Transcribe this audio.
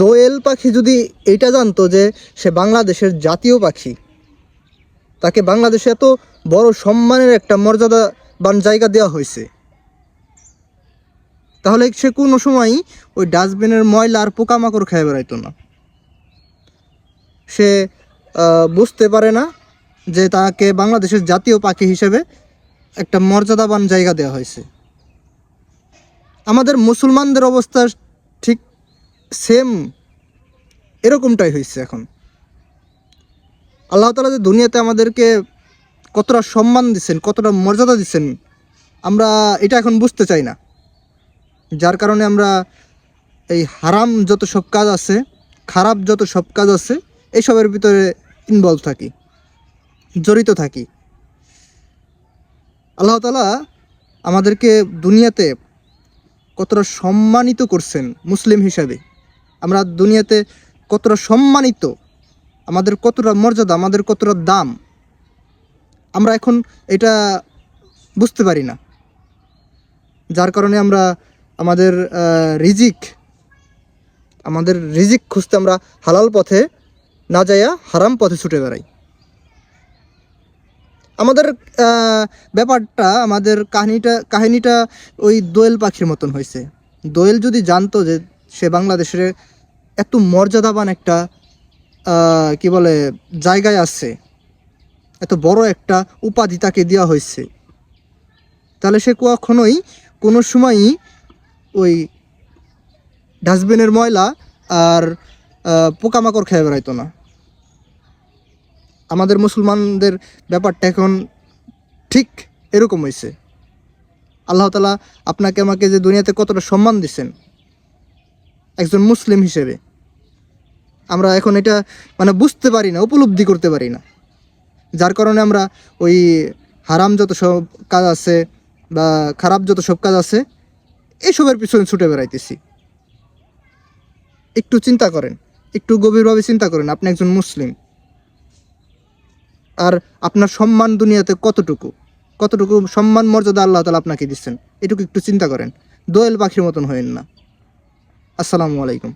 দোয়েল পাখি যদি এইটা জানতো যে সে বাংলাদেশের জাতীয় পাখি, তাকে বাংলাদেশে এত বড় সম্মানের একটা মর্যাদাবান জায়গা দেওয়া হয়েছে। তাহলে সে কোনো সময়ই ওই ডাস্টবিনের ময়লা আর পোকামাকড় খেয়ে বেড়াইতো না। সে বুঝতে পারে না যে তাকে বাংলাদেশের জাতীয় পাখি হিসেবে একটা মর্যাদাবান জায়গা দেওয়া হয়েছে। আমাদের মুসলমানদের অবস্থা ঠিক সেম এরকমটাই হয়েছে এখন। আল্লাহ তালা যে দুনিয়াতে আমাদেরকে কতটা সম্মান দিচ্ছেন কতটা মর্যাদা দিচ্ছেন আমরা এটা এখন বুঝতে চাই না। যার কারণে আমরা এই হারাম যত সব কাজ আছে, খারাপ যত সব কাজ আছে এইসবের ভিতরে ইনভলভ থাকি, জড়িত থাকি। আল্লাহ তালা আমাদেরকে দুনিয়াতে কতটা সম্মানিত করছেন, মুসলিম হিসাবে। আমরা দুনিয়াতে কতটা সম্মানিত, আমাদের কতটা মর্যাদা, আমাদের কতটা দাম, আমরা এখন এটা বুঝতে পারি না। যার কারণে আমরা আমাদের রিজিক আমাদের রিজিক খুঁজতে আমরা হালাল পথে না যাইয়া হারাম পথে ছুটে বেড়াই। আমাদের ব্যাপারটা, আমাদের কাহিনীটা কাহিনীটা ওই দোয়েল পাখির মতন হয়েছে দোয়েল যদি জানতো যে সে বাংলাদেশের এত মর্যাদাবান একটা কি বলে, জায়গায় আছে। এত বড় একটা উপাধি তাকে দেওয়া হয়েছে। তাহলে সে কখনোই কোনো সময়ই ওই ডাস্টবিনের ময়লা আর পোকামাকড় খেয়ে বেড়াইতো না। আমাদের মুসলমানদের ব্যাপারটা এখন ঠিক এরকম হয়েছে আল্লাহ তালা আপনাকে আমাকে যে দুনিয়াতে কতটা সম্মান দিচ্ছেন একজন মুসলিম হিসেবে। আমরা এখন এটা মানে বুঝতে পারি না, উপলব্ধি করতে পারি না। যার কারণে আমরা ওই হারাম যত সব কাজ আছে বা খারাপ যত সব কাজ আছে, এসবের পিছনে ছুটে বেড়াইতেছি। একটু চিন্তা করেন, একটু গভীরভাবে চিন্তা করেন, আপনি একজন মুসলিম। আর আপনার সম্মান দুনিয়াতে কতটুকু? কতটুকু সম্মান মর্যাদা আল্লাহ তালা আপনাকে দিচ্ছেন? এটুকু একটু চিন্তা করেন। দোয়েল পাখির মতন হয়েন না। আসসালামু আলাইকুম।